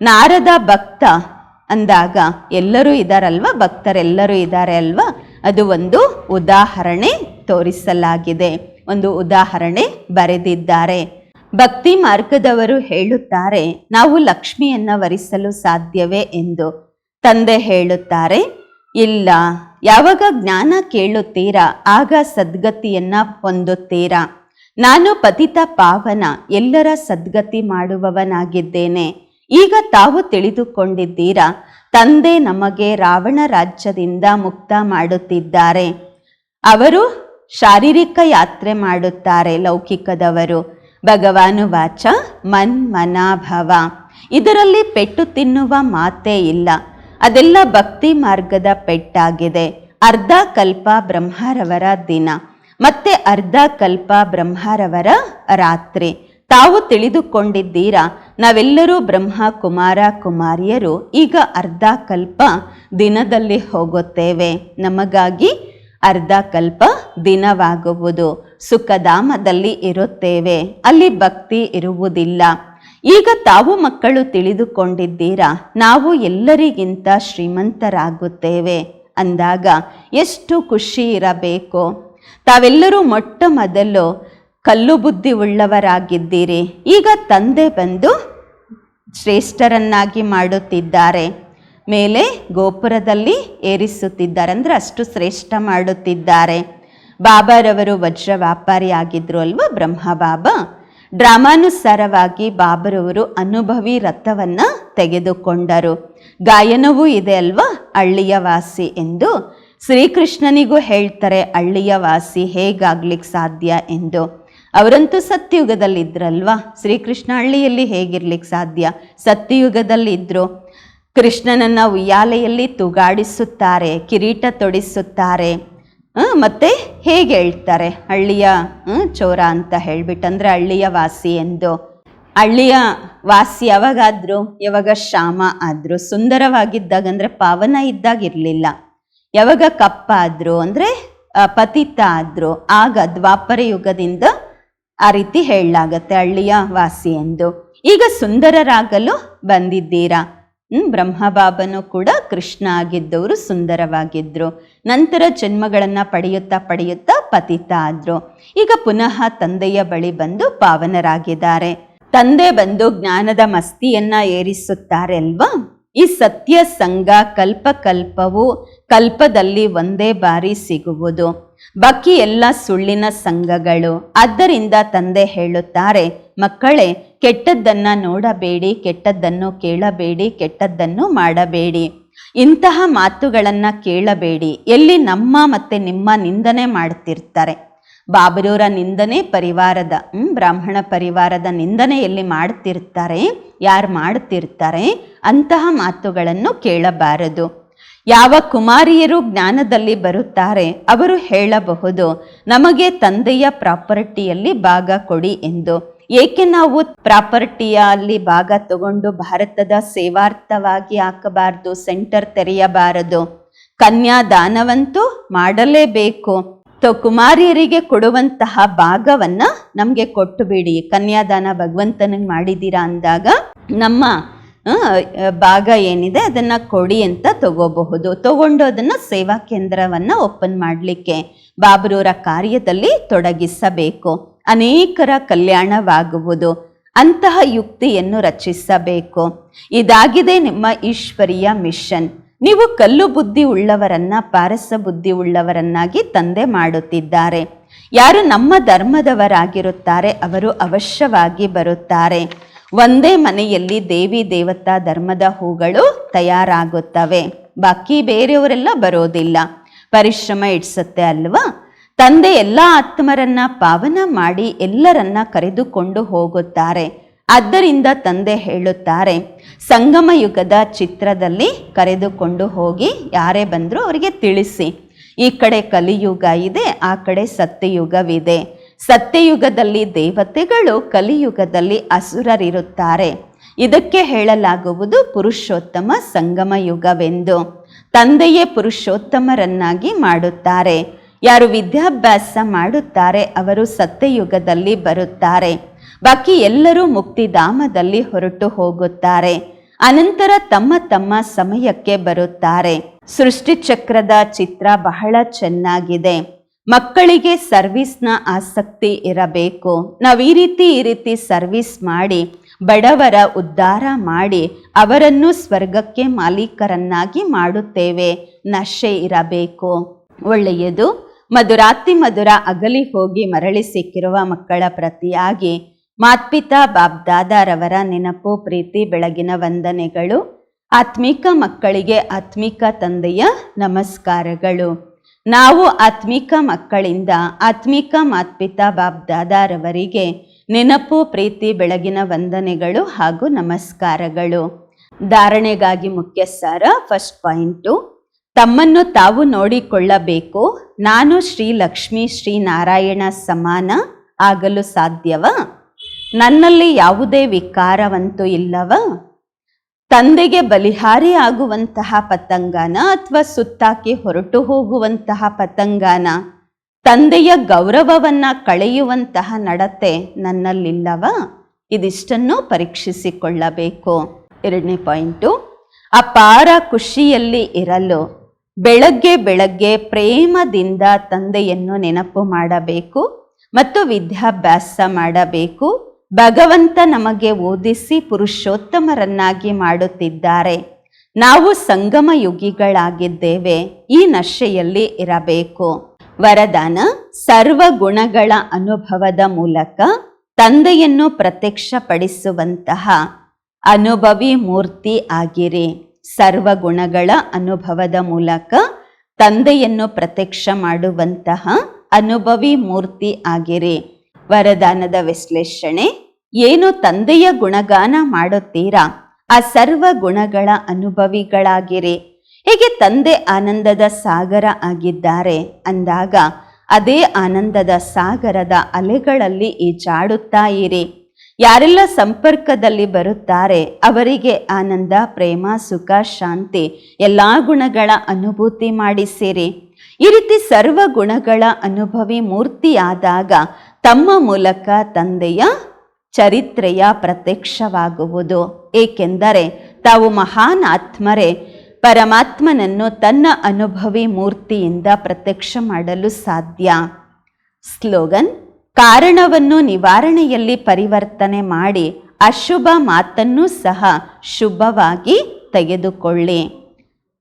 ನಾರದ ಭಕ್ತ ಅಂದಾಗ ಎಲ್ಲರೂ ಇದ್ದಾರಲ್ವ ಭಕ್ತರೆಲ್ಲರೂ ಇದ್ದಾರೆ ಅಲ್ವಾ? ಅದು ಒಂದು ಉದಾಹರಣೆ ತೋರಿಸಲಾಗಿದೆ. ಒಂದು ಉದಾಹರಣೆ ಬರೆದಿದ್ದಾರೆ. ಭಕ್ತಿ ಮಾರ್ಗದವರು ಹೇಳುತ್ತಾರೆ, ನಾವು ಲಕ್ಷ್ಮಿಯನ್ನ ವರಿಸಲು ಸಾಧ್ಯವೇ ಎಂದು. ತಂದೆ ಹೇಳುತ್ತಾರೆ, ಇಲ್ಲ, ಯಾವಾಗ ಜ್ಞಾನ ಕೇಳುತ್ತೀರಾ, ಆಗ ಸದ್ಗತಿಯನ್ನ ಹೊಂದುತ್ತೀರಾ. ನಾನು ಪತಿತ ಪಾವನ, ಎಲ್ಲರ ಸದ್ಗತಿ ಮಾಡುವವನಾಗಿದ್ದೇನೆ. ಈಗ ತಾವು ತಿಳಿದುಕೊಂಡಿದ್ದೀರಾ, ತಂದೆ ನಮಗೆ ರಾವಣ ರಾಜ್ಯದಿಂದ ಮುಕ್ತ ಮಾಡುತ್ತಿದ್ದಾರೆ. ಅವರು ಶಾರೀರಿಕ ಯಾತ್ರೆ ಮಾಡುತ್ತಾರೆ ಲೌಕಿಕದವರು. ಭಗವಾನು ವಾಚ ಮನ್ ಮನಾಭವ. ಇದರಲ್ಲಿ ಪೆಟ್ಟು ತಿನ್ನುವ ಮಾತೇ ಇಲ್ಲ. ಅದೆಲ್ಲ ಭಕ್ತಿ ಮಾರ್ಗದ ಪೆಟ್ಟಾಗಿದೆ. ಅರ್ಧ ಕಲ್ಪ ಬ್ರಹ್ಮರವರ ದಿನ. ಮತ್ತೆ ಅರ್ಧ ಕಲ್ಪ ಬ್ರಹ್ಮರವರ ರಾತ್ರಿ. ತಾವು ತಿಳಿದುಕೊಂಡಿದ್ದೀರಾ? ನಾವೆಲ್ಲರೂ ಬ್ರಹ್ಮ ಕುಮಾರ ಕುಮಾರಿಯರು. ಈಗ ಅರ್ಧ ಕಲ್ಪ ದಿನದಲ್ಲಿ ಹೋಗುತ್ತೇವೆ. ನಮಗಾಗಿ ಅರ್ಧ ಕಲ್ಪ ದಿನವಾಗುವುದು. ಸುಖಧಾಮದಲ್ಲಿ ಇರುತ್ತೇವೆ. ಅಲ್ಲಿ ಭಕ್ತಿ ಇರುವುದಿಲ್ಲ. ಈಗ ತಾವು ಮಕ್ಕಳು ತಿಳಿದುಕೊಂಡಿದ್ದೀರಾ? ನಾವು ಎಲ್ಲರಿಗಿಂತ ಶ್ರೀಮಂತರಾಗುತ್ತೇವೆ. ಅಂದಾಗ ಎಷ್ಟು ಖುಷಿ ಇರಬೇಕು. ತಾವೆಲ್ಲರೂ ಮೊಟ್ಟ ಮೊದಲು ಕಲ್ಲು ಬುದ್ಧಿ ಉಳ್ಳವರಾಗಿದ್ದೀರಿ. ಈಗ ತಂದೆ ಬಂದು ಶ್ರೇಷ್ಠರನ್ನಾಗಿ ಮಾಡುತ್ತಿದ್ದಾರೆ. ಮೇಲೆ ಗೋಪುರದಲ್ಲಿ ಏರಿಸುತ್ತಿದ್ದಾರೆ ಅಂದರೆ ಅಷ್ಟು ಶ್ರೇಷ್ಠ ಮಾಡುತ್ತಿದ್ದಾರೆ. ಬಾಬಾರವರು ವಜ್ರ ವ್ಯಾಪಾರಿ ಆಗಿದ್ರು ಅಲ್ವಾ ಬ್ರಹ್ಮ ಬಾಬಾ ಡ್ರಾಮಾನುಸಾರವಾಗಿ ಬಾಬರವರು ಅನುಭವಿ ರಥವನ್ನು ತೆಗೆದುಕೊಂಡರು. ಗಾಯನವೂ ಇದೆ ಅಲ್ವಾ ಹಳ್ಳಿಯ ವಾಸಿ ಎಂದು? ಶ್ರೀಕೃಷ್ಣನಿಗೂ ಹೇಳ್ತಾರೆ ಹಳ್ಳಿಯ ವಾಸಿ ಹೇಗಾಗ್ಲಿಕ್ಕೆ ಸಾಧ್ಯ ಎಂದು. ಅವರಂತೂ ಸತ್ಯಯುಗದಲ್ಲಿ ಇದ್ರಲ್ವಾ ಶ್ರೀಕೃಷ್ಣ ಹಳ್ಳಿಯಲ್ಲಿ ಹೇಗಿರ್ಲಿಕ್ಕೆ ಸಾಧ್ಯ? ಸತ್ಯಯುಗದಲ್ಲಿ ಕೃಷ್ಣನನ್ನು ಉಯ್ಯಾಲೆಯಲ್ಲಿ ತುಗಾಡಿಸುತ್ತಾರೆ, ಕಿರೀಟ ತೊಡಿಸುತ್ತಾರೆ. ಮತ್ತೆ ಹೇಗೆ ಹೇಳ್ತಾರೆ? ಹಳ್ಳಿಯ ಚೋರ ಅಂತ ಹೇಳ್ಬಿಟ್ಟಂದ್ರೆ ಹಳ್ಳಿಯ ವಾಸಿ ಎಂದು. ಹಳ್ಳಿಯ ವಾಸಿ ಯಾವಾಗಾದ್ರು, ಯಾವಾಗ ಶ್ಯಾಮ ಆದ್ರು ಸುಂದರವಾಗಿದ್ದಾಗ ಅಂದ್ರೆ ಪಾವನ ಇದ್ದಾಗ ಇರಲಿಲ್ಲ ಯಾವಾಗ ಕಪ್ಪ ಆದ್ರು, ಅಂದ್ರೆ ಪತಿತ ಆದ್ರು, ಆಗ ದ್ವಾಪರ ಯುಗದಿಂದ ಆ ರೀತಿ ಹೇಳಲಾಗತ್ತೆ ಹಳ್ಳಿಯ ವಾಸಿ ಎಂದು. ಈಗ ಸುಂದರರಾಗಲು ಬಂದಿದ್ದೀರಾ? ಬ್ರಹ್ಮಬಾಬನು ಕೂಡ ಕೃಷ್ಣ ಆಗಿದ್ದವರು ಸುಂದರವಾಗಿದ್ದರು ನಂತರ ಜನ್ಮಗಳನ್ನು ಪಡೆಯುತ್ತಾ ಪಡೆಯುತ್ತಾ ಪತಿತ ಆದರು. ಈಗ ಪುನಃ ತಂದೆಯ ಬಳಿ ಬಂದು ಪಾವನರಾಗಿದ್ದಾರೆ. ತಂದೆ ಬಂದು ಜ್ಞಾನದ ಮಸ್ತಿಯನ್ನ ಏರಿಸುತ್ತಾರೆ ಅಲ್ವಾ ಈ ಸತ್ಯ, ಸಂಘ ಕಲ್ಪ ಕಲ್ಪವು ಕಲ್ಪದಲ್ಲಿ ಒಂದೇ ಬಾರಿ ಸಿಗುವುದು. ಬಾಕಿ ಎಲ್ಲ ಸುಳ್ಳಿನ ಸಂಘಗಳು. ಆದ್ದರಿಂದ ತಂದೆ ಹೇಳುತ್ತಾರೆ ಮಕ್ಕಳೇ ಕೆಟ್ಟದ್ದನ್ನ ನೋಡಬೇಡಿ ಕೆಟ್ಟದ್ದನ್ನು ಕೇಳಬೇಡಿ ಕೆಟ್ಟದ್ದನ್ನು ಮಾಡಬೇಡಿ. ಇಂತಹ ಮಾತುಗಳನ್ನ ಕೇಳಬೇಡಿ. ಎಲ್ಲಿ ನಮ್ಮ ಮತ್ತೆ ನಿಮ್ಮ ನಿಂದನೆ ಮಾಡ್ತಿರ್ತಾರೆ. ಬಾಬರೂರ ನಿಂದನೆ ಪರಿವಾರದ ಹ್ಮ್, ಬ್ರಾಹ್ಮಣ ಪರಿವಾರದ ನಿಂದನೆ ಎಲ್ಲಿ ಮಾಡ್ತಿರ್ತಾರೆ ಯಾರು ಮಾಡ್ತಿರ್ತಾರೆ ಅಂತಹ ಮಾತುಗಳನ್ನು ಕೇಳಬಾರದು. ಯಾವ ಕುಮಾರಿಯರು ಜ್ಞಾನದಲ್ಲಿ ಬರುತ್ತಾರೆ ಅವರು ಹೇಳಬಹುದು, ನಮಗೆ ತಂದೆಯ ಪ್ರಾಪರ್ಟಿಯಲ್ಲಿ ಭಾಗ ಕೊಡಿ ಎಂದು. ಏಕೆ ನಾವು ಪ್ರಾಪರ್ಟಿಯಲ್ಲಿ ಭಾಗ ತಗೊಂಡು ಭಾರತದ ಸೇವಾರ್ಥವಾಗಿ ಹಾಕಬಾರದು, ಸೆಂಟರ್ ತೆರೆಯಬಾರದು? ಕನ್ಯಾದಾನವಂತೂ ಮಾಡಲೇಬೇಕು. ತೊ, ಕುಮಾರಿಯರಿಗೆ ಕೊಡುವಂತಹ ಭಾಗವನ್ನ ನಮಗೆ ಕೊಟ್ಟು ಬಿಡಿ. ಕನ್ಯಾದಾನ ಭಗವಂತನಿಗೆ ಮಾಡಿದ್ದೀರಾ ಅಂದಾಗ, ನಮ್ಮ ಭಾಗ ಏನಿದೆ ಅದನ್ನು ಕೊಡಿ ಅಂತ ತಗೋಬಹುದು. ತಗೊಂಡು ಅದನ್ನು ಸೇವಾ ಕೇಂದ್ರವನ್ನು ಓಪನ್ ಮಾಡಲಿಕ್ಕೆ ಬಾಬರೂರ ಕಾರ್ಯದಲ್ಲಿ ತೊಡಗಿಸಬೇಕು. ಅನೇಕರ ಕಲ್ಯಾಣವಾಗುವುದು. ಅಂತಹ ಯುಕ್ತಿಯನ್ನು ರಚಿಸಬೇಕು. ಇದಾಗಿದೆ ನಿಮ್ಮ ಈಶ್ವರಿಯ ಮಿಷನ್. ನೀವು ಕಲ್ಲು ಬುದ್ಧಿ ಉಳ್ಳವರನ್ನ, ಪಾರಸ ಬುದ್ಧಿ ಉಳ್ಳವರನ್ನಾಗಿ ತಂದೆ ಮಾಡುತ್ತಿದ್ದಾರೆ. ಯಾರು ನಮ್ಮ ಧರ್ಮದವರಾಗಿರುತ್ತಾರೆ, ಅವರು ಅವಶ್ಯವಾಗಿ ಬರುತ್ತಾರೆ. ಒಂದೇ ಮನೆಯಲ್ಲಿ ದೇವಿ ದೇವತಾ ಧರ್ಮದ ಹೂಗಳು ತಯಾರಾಗುತ್ತವೆ. ಬಾಕಿ ಬೇರೆಯವರೆಲ್ಲ ಬರೋದಿಲ್ಲ. ಪರಿಶ್ರಮ ಇಡ್ಸತ್ತೆ ಅಲ್ವಾ? ತಂದೆ ಎಲ್ಲ ಆತ್ಮರನ್ನ ಪಾವನ ಮಾಡಿ ಎಲ್ಲರನ್ನ ಕರೆದುಕೊಂಡು ಹೋಗುತ್ತಾರೆ. ಆದ್ದರಿಂದ ತಂದೆ ಹೇಳುತ್ತಾರೆ, ಸಂಗಮ ಯುಗದ ಚಿತ್ರದಲ್ಲಿ ಕರೆದುಕೊಂಡು ಹೋಗಿ ಯಾರೇ ಬಂದರೂ ಅವರಿಗೆ ತಿಳಿಸಿ. ಈ ಕಡೆ ಕಲಿಯುಗ ಇದೆ, ಆ ಕಡೆ ಸತ್ಯಯುಗವಿದೆ. ಸತ್ಯಯುಗದಲ್ಲಿ ದೇವತೆಗಳು ಕಲಿಯುಗದಲ್ಲಿ ಅಸುರರಿರುತ್ತಾರೆ. ಇದಕ್ಕೆ ಹೇಳಲಾಗುವುದು ಪುರುಷೋತ್ತಮ ಸಂಗಮ ಯುಗವೆಂದು. ತಂದೆಯೇ ಪುರುಷೋತ್ತಮರನ್ನಾಗಿ ಮಾಡುತ್ತಾರೆ. ಯಾರು ವಿದ್ಯಾಭ್ಯಾಸ ಮಾಡುತ್ತಾರೆ, ಅವರು ಸತ್ಯಯುಗದಲ್ಲಿ ಬರುತ್ತಾರೆ. ಬಾಕಿ ಎಲ್ಲರೂ ಮುಕ್ತಿಧಾಮದಲ್ಲಿ ಹೊರಟು ಹೋಗುತ್ತಾರೆ. ಅನಂತರ ತಮ್ಮ ತಮ್ಮ ಸಮಯಕ್ಕೆ ಬರುತ್ತಾರೆ. ಸೃಷ್ಟಿಚಕ್ರದ ಚಿತ್ರ ಬಹಳ ಚೆನ್ನಾಗಿದೆ. ಮಕ್ಕಳಿಗೆ ಸರ್ವಿಸ್ನ ಆಸಕ್ತಿ ಇರಬೇಕು. ನಾವು ಈ ರೀತಿ ಈ ರೀತಿ ಸರ್ವಿಸ್ ಮಾಡಿ, ಬಡವರ ಉದ್ಧಾರ ಮಾಡಿ, ಅವರನ್ನು ಸ್ವರ್ಗಕ್ಕೆ ಮಾಲೀಕರನ್ನಾಗಿ ಮಾಡುತ್ತೇವೆ. ನಶೆ ಇರಬೇಕು. ಒಳ್ಳೆಯದು. ಮಧುರಾತಿ ಮಧುರ ಅಗಲಿ ಹೋಗಿ ಮರಳಿ ಸಿಕ್ಕಿರುವ ಮಕ್ಕಳ ಪ್ರತಿಯಾಗಿ ಮಾತ್ಪಿತಾ ಬಾಬ್ದಾದಾರವರ ನೆನಪು, ಪ್ರೀತಿ, ಬೆಳಗಿನ ವಂದನೆಗಳು. ಆತ್ಮಿಕ ಮಕ್ಕಳಿಗೆ ಆತ್ಮಿಕ ತಂದೆಯ ನಮಸ್ಕಾರಗಳು. ನಾವು ಆತ್ಮಿಕ ಮಕ್ಕಳಿಂದ ಆತ್ಮಿಕ ಮಾತ್ಪಿತಾ ಬಾಬ್ದಾದಾರವರಿಗೆ ನೆನಪು, ಪ್ರೀತಿ, ಬೆಳಗಿನ ವಂದನೆಗಳು ಹಾಗೂ ನಮಸ್ಕಾರಗಳು. ಧಾರಣೆಗಾಗಿ ಮುಖ್ಯ ಸಾರ ಫಸ್ಟ್ ಪಾಯಿಂಟು ತಮ್ಮನ್ನು ತಾವು ನೋಡಿಕೊಳ್ಳಬೇಕು. ನಾನು ಶ್ರೀ ಲಕ್ಷ್ಮೀ, ಶ್ರೀ ನಾರಾಯಣ ಸಮಾನ ಆಗಲು ಸಾಧ್ಯವ? ನನ್ನಲ್ಲಿ ಯಾವುದೇ ವಿಕಾರವಂತೂ ಇಲ್ಲವಾ? ತಂದೆಗೆ ಬಲಿಹಾರಿ ಆಗುವಂತಹ ಪತಂಗನ ಅಥವಾ ಸುತ್ತಾಕಿ ಹೊರಟು ಹೋಗುವಂತಹ ಪತಂಗನ ತಂದೆಯ ಗೌರವವನ್ನ ಕಳೆಯುವಂತಹ ನಡತೆ ನನ್ನಲ್ಲಿಲ್ಲವಾ? ಇದಿಷ್ಟನ್ನು ಪರೀಕ್ಷಿಸಿಕೊಳ್ಳಬೇಕು. ಎರಡನೇ ಪಾಯಿಂಟು, ಅಪಾರ ಖುಷಿಯಲ್ಲಿ ಇರಲು ಬೆಳಗ್ಗೆ ಬೆಳಗ್ಗೆ ಪ್ರೇಮದಿಂದ ತಂದೆಯನ್ನು ನೆನಪು ಮಾಡಬೇಕು ಮತ್ತು ವಿದ್ಯಾಭ್ಯಾಸ ಮಾಡಬೇಕು. ಭಗವಂತ ನಮಗೆ ಓದಿಸಿ ಪುರುಷೋತ್ತಮರನ್ನಾಗಿ ಮಾಡುತ್ತಿದ್ದಾರೆ. ನಾವು ಸಂಗಮ ಯುಗಿಗಳಾಗಿದ್ದೇವೆ. ಈ ನಶೆಯಲ್ಲಿ ಇರಬೇಕು. ವರದಾನ, ಸರ್ವ ಗುಣಗಳ ಅನುಭವದ ಮೂಲಕ ತಂದೆಯನ್ನು ಪ್ರತ್ಯಕ್ಷಪಡಿಸುವಂತಹ ಅನುಭವಿ ಮೂರ್ತಿ ಆಗಿರಿ. ಸರ್ವ ಗುಣಗಳ ಅನುಭವದ ಮೂಲಕ ತಂದೆಯನ್ನು ಪ್ರತ್ಯಕ್ಷ ಮಾಡುವಂತಹ ಅನುಭವಿ ಮೂರ್ತಿ ಆಗಿರಿ. ವರದಾನದ ವಿಶ್ಲೇಷಣೆ, ಏನು ತಂದೆಯ ಗುಣಗಾನ ಮಾಡುತ್ತೀರಾ? ಆ ಸರ್ವ ಗುಣಗಳ ಅನುಭವಿಗಳಾಗಿರಿ. ಹೇಗೆ ತಂದೆ ಆನಂದದ ಸಾಗರ ಆಗಿದ್ದಾರೆ? ಅಂದಾಗ, ಅದೇ ಆನಂದದ ಸಾಗರದ ಅಲೆಗಳಲ್ಲಿ ಈಜಾಡುತ್ತಾ ಇರಿ. ಯಾರೆಲ್ಲ ಸಂಪರ್ಕದಲ್ಲಿ ಬರುತ್ತಾರೆ, ಅವರಿಗೆ ಆನಂದ, ಪ್ರೇಮ, ಸುಖ, ಶಾಂತಿ, ಎಲ್ಲ ಗುಣಗಳ ಅನುಭೂತಿ ಮಾಡಿಸಿರಿ. ಈ ರೀತಿ ಸರ್ವ ಗುಣಗಳ ಅನುಭವಿ ಮೂರ್ತಿಯಾದಾಗ ತಮ್ಮ ಮೂಲಕ ತಂದೆಯ ಚರಿತ್ರೆಯ ಪ್ರತ್ಯಕ್ಷವಾಗುವುದು. ಏಕೆಂದರೆ ತಾವು ಮಹಾನ್ ಆತ್ಮರೇ, ಪರಮಾತ್ಮನನ್ನು ತನ್ನ ಅನುಭವಿ ಮೂರ್ತಿಯಿಂದ ಪ್ರತ್ಯಕ್ಷ ಮಾಡಲು ಸಾಧ್ಯ. ಸ್ಲೋಗನ್, ಕಾರಣವನ್ನು ನಿವಾರಣೆಯಲ್ಲಿ ಪರಿವರ್ತನೆ ಮಾಡಿ ಅಶುಭ ಮಾತನ್ನು ಸಹ ಶುಭವಾಗಿ ತೆಗೆದುಕೊಳ್ಳಿ.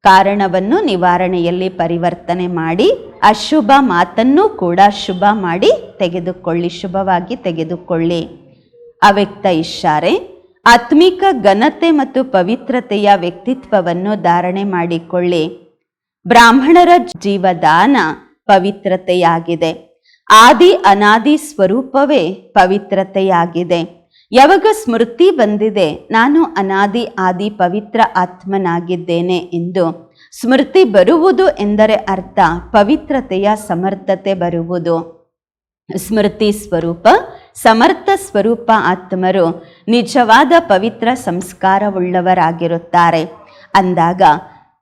ಕಾರಣವನ್ನು ನಿವಾರಣೆಯಲ್ಲಿ ಪರಿವರ್ತನೆ ಮಾಡಿ, ಅಶುಭ ಮಾತನ್ನು ಕೂಡ ಶುಭ ಮಾಡಿ ತೆಗೆದುಕೊಳ್ಳಿ, ಶುಭವಾಗಿ ತೆಗೆದುಕೊಳ್ಳಿ. ಅವ್ಯಕ್ತ ಇಶಾರೆ ಆತ್ಮಿಕ ಘನತೆ ಮತ್ತು ಪವಿತ್ರತೆಯ ವ್ಯಕ್ತಿತ್ವವನ್ನು ಧಾರಣೆ ಮಾಡಿಕೊಳ್ಳಿ. ಬ್ರಾಹ್ಮಣರ ಜೀವದಾನ ಪವಿತ್ರತೆಯಾಗಿದೆ. ಆದಿ ಅನಾದಿ ಸ್ವರೂಪವೇ ಪವಿತ್ರತೆಯಾಗಿದೆ. ಯಾವಾಗ ಸ್ಮೃತಿ ಬಂದಿದೆ, ನಾನು ಅನಾದಿ ಆದಿ ಪವಿತ್ರ ಆತ್ಮನಾಗಿದ್ದೇನೆ ಎಂದು ಸ್ಮೃತಿ ಬರುವುದು ಎಂದರೆ ಅರ್ಥ, ಪವಿತ್ರತೆಯ ಸಮರ್ಥತೆ ಬರುವುದು. ಸ್ಮೃತಿ ಸ್ವರೂಪ, ಸಮರ್ಥ ಸ್ವರೂಪ ಆತ್ಮರು ನಿಜವಾದ ಪವಿತ್ರ ಸಂಸ್ಕಾರವುಳ್ಳವರಾಗಿರುತ್ತಾರೆ. ಅಂದಾಗ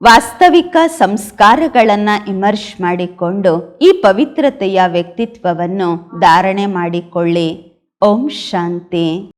ವಾಸ್ತವಿಕ ಸಂಸ್ಕಾರಗಳನ್ನು ಇಮರ್ಶ್ ಮಾಡಿಕೊಂಡು ಈ ಪವಿತ್ರತೆಯ ವ್ಯಕ್ತಿತ್ವವನ್ನು ಧಾರಣೆ ಮಾಡಿಕೊಳ್ಳಿ. ಓಂ ಶಾಂತಿ.